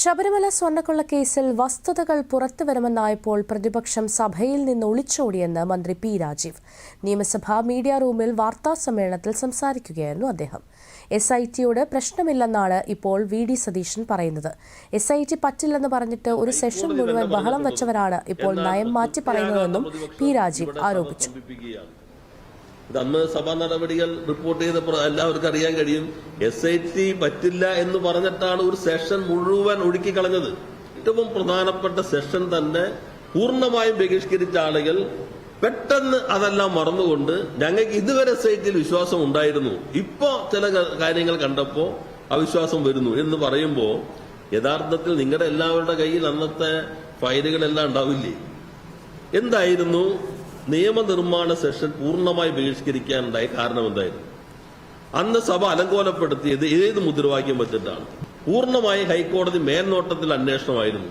ശബരിമല സ്വർണക്കൊള്ള കേസിൽ വസ്തുതകൾ പുറത്തുവരുമെന്നായപ്പോൾ പ്രതിപക്ഷം സഭയിൽ നിന്ന് ഒളിച്ചോടിയെന്ന് മന്ത്രി പി രാജീവ്. നിയമസഭാ മീഡിയ റൂമിൽ വാർത്താ സമ്മേളനത്തിൽ സംസാരിക്കുകയായിരുന്നു അദ്ദേഹം. എസ് ഐ ടിയോട് പ്രശ്നമില്ലെന്നാണ് ഇപ്പോൾ വി ഡി സതീശൻ പറയുന്നത്. എസ് ഐ ടി പറ്റില്ലെന്ന് പറഞ്ഞിട്ട് ഒരു സെഷൻ മുഴുവൻ ബഹളം വെച്ചവരാണ് ഇപ്പോൾ നയം മാറ്റി പറയുന്നതെന്നും പി രാജീവ് ആരോപിച്ചു. ഇത് അന്ന് സഭാ നടപടികൾ റിപ്പോർട്ട് ചെയ്തപ്പോൾ എല്ലാവർക്കും അറിയാൻ കഴിയും. എസ് ഐ ടി പറ്റില്ല എന്ന് പറഞ്ഞിട്ടാണ് ഒരു സെഷൻ മുഴുവൻ ഒഴുക്കി കളഞ്ഞത് ഏറ്റവും പ്രധാനപ്പെട്ട സെഷൻ തന്നെ പൂർണമായും ബഹിഷ്കരിച്ച ആളുകൾ പെട്ടെന്ന് അതെല്ലാം മറന്നുകൊണ്ട് ഞങ്ങൾക്ക് ഇതുവരെ എസ് ഐ ടിയിൽ വിശ്വാസം ഉണ്ടായിരുന്നു. ഇപ്പോ ചില കാര്യങ്ങൾ കണ്ടപ്പോ അവിശ്വാസം വരുന്നു എന്ന് പറയുമ്പോൾ യഥാർത്ഥത്തിൽ നിങ്ങളുടെ എല്ലാവരുടെ കയ്യിൽ അന്നത്തെ ഫയലുകളെല്ലാം ഉണ്ടാവില്ലേ? എന്തായിരുന്നു? നിയമനിർമ്മാണ സെഷൻ പൂർണമായി ബഹിഷ്കരിക്കാനുണ്ടായ കാരണം എന്തായിരുന്നു? അന്ന് സഭ അലങ്കോലപ്പെടുത്തിയത് ഏത് മുദ്രാവാക്യം വെച്ചിട്ടാണ്? പൂർണമായി ഹൈക്കോടതി മേൽനോട്ടത്തിൽ അന്വേഷണമായിരുന്നു.